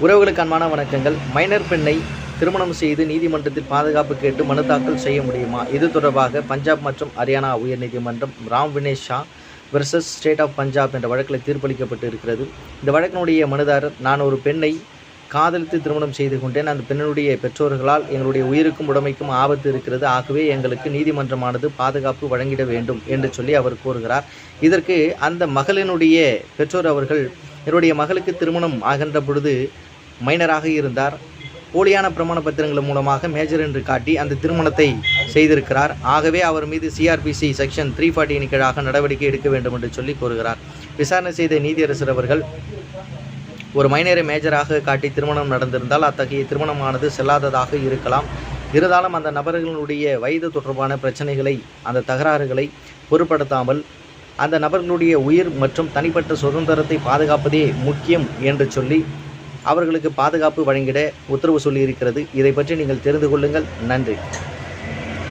உறவுகளுக்கு அன்பான வணக்கங்கள். மைனர் பெண்ணை திருமணம் செய்து நீதிமன்றத்தில் பாதுகாப்பு கேட்டு மனு தாக்கல் செய்ய முடியுமா? இது தொடர்பாக பஞ்சாப் மற்றும் ஹரியானா உயர்நீதிமன்றம் Ram Vinesh Shah versus state of Punjab என்ற வழக்கில் தீர்ப்பளிக்கப்பட்டு இருக்கிறது. இந்த வழக்கினுடைய மனுதாரர் நான் ஒரு பெண்ணை காதலித்து திருமணம் செய்து கொண்டேன். அந்த பெண்ணுடைய பெற்றோர்களால் எங்களுடைய உயிருக்கும் உடமைக்கும் ஆபத்து இருக்கிறது. ஆகவே எங்களுக்கு நீதிமன்றமானது பாதுகாப்பு வழங்கிட வேண்டும் என்று சொல்லி அவர் கூறுகிறார். இதற்கு அந்த மகளினுடைய பெற்றோர் அவர்கள் என்னுடைய மகளுக்கு திருமணம் ஆகின்ற பொழுது மைனராக இருந்தார். போலியான பிரமாண பத்திரங்கள் மூலமாக மேஜர் என்று காட்டி அந்த திருமணத்தை செய்திருக்கிறார். ஆகவே அவர் மீது சிஆர்பிசி செக்ஷன் த்ரீ ஃபார்ட்டியின் கீழாக நடவடிக்கை எடுக்க வேண்டும் என்று சொல்லி கூறுகிறார் விசாரணை செய்த நீதியரசர் அவர்கள் ஒரு மைனரை மேஜராக காட்டி திருமணம் நடந்திருந்தால் அத்தகைய திருமணமானது செல்லாததாக இருக்கலாம். இருந்தாலும் அந்த நபர்களுடைய வயது தொடர்பான பிரச்சனைகளை அந்த தகராறுகளை பொருட்படுத்தாமல் அந்த நபர்களுடைய உயிர் மற்றும் தனிப்பட்ட சுதந்திரத்தை பாதுகாப்பதே முக்கியம் என்று சொல்லி அவர்களுக்கு பாதுகாப்பு வழங்கிட உத்தரவு சொல்லியிருக்கிறது. இதை பற்றி நீங்கள் தெரிந்து கொள்ளுங்கள். நன்றி.